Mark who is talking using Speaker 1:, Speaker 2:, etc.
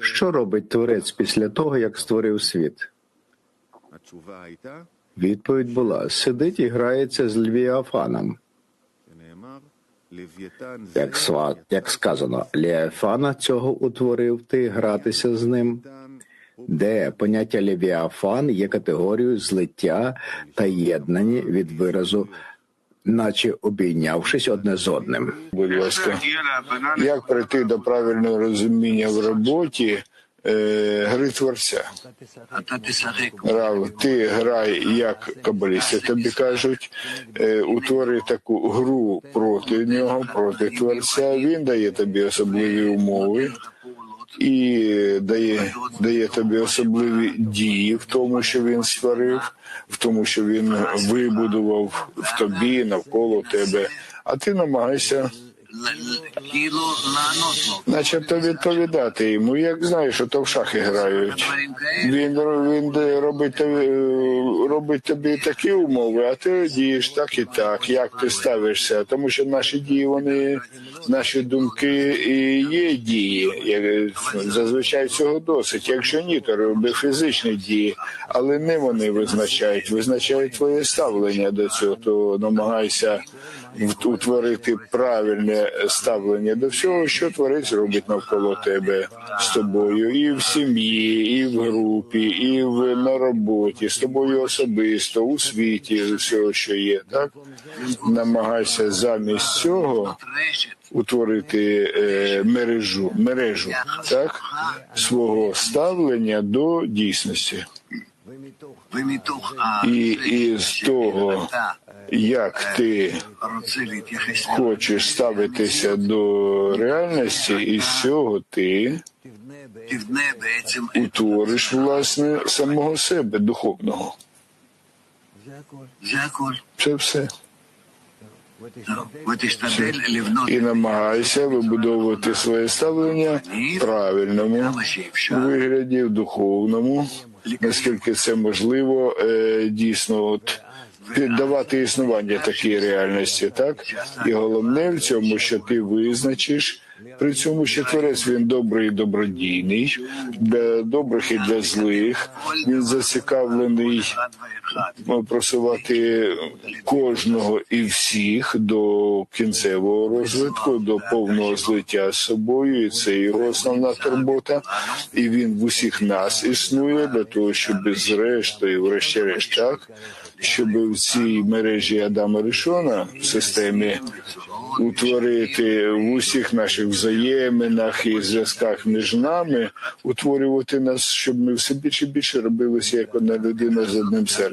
Speaker 1: Що робить Творець після того, як створив світ? Відповідь була: сидить і грається з
Speaker 2: Львіафаном.
Speaker 1: Як сва, як сказано, Ліафана цього утворив ти гратися з ним, де поняття Левіафан є категорією злиття та єднання від виразу наче обійнявшись одне з одним.
Speaker 3: Будь ласка, як прийти до правильного розуміння в роботі? Е, гри творця Рав, ти грай як кабалісти. Тобі кажуть, е, утвори таку гру проти нього, проти творця. Він дає тобі особливі умови і дає, дає тобі особливі дії в тому, що він створив, в тому, що він вибудував в тобі навколо тебе. А ти намагаєшся
Speaker 4: тіло на.
Speaker 3: Начебто відповідати йому. Як знаю, що то в шахи грають. Він він робить тобі, робить тобі такі умови, а ти дієш так і так, як ти ставишся, тому що наші дії, вони наші думки і є дії. Зазвичай цього досить. Якщо ні, то роби фізичні дії, але не вони визначають. Визначають твоє ставлення до цього, то намагайся утворити правильне ставлення до всього, що творець робить навколо тебе з тобою, і в сім'ї, і в групі, і в на роботі з тобою особисто у світі з усього, що є, так? Намагайся замість цього. Утворити е, мережу мережу так? Свого ставлення до дійсності.
Speaker 4: І,
Speaker 3: і з того як ти хочеш ставитися до реальності, і з цього ти утвориш власне самого себе духовного. Це все. І намагайся вибудовувати своє ставлення правильному вигляді, в духовному, наскільки це можливо, е, дійсно, от Піддавати існування такій реальності, так і головне в цьому, що ти визначиш. При цьому ще творець він добрий, і добродійний для добрих і для злих. Він зацікавлений
Speaker 4: е,
Speaker 3: просувати кожного і всіх до кінцевого розвитку, до повного злиття з собою. і Це його основна турбота. І він в усіх нас існує для того, щоб зрештою, врешті-решт так, щоб в цій мережі Адама Ришона в системі утворити в усіх наших взаєминах і зв'язках між нами, утворювати нас, щоб ми все більше і більше робилися як одна людина з одним серцем.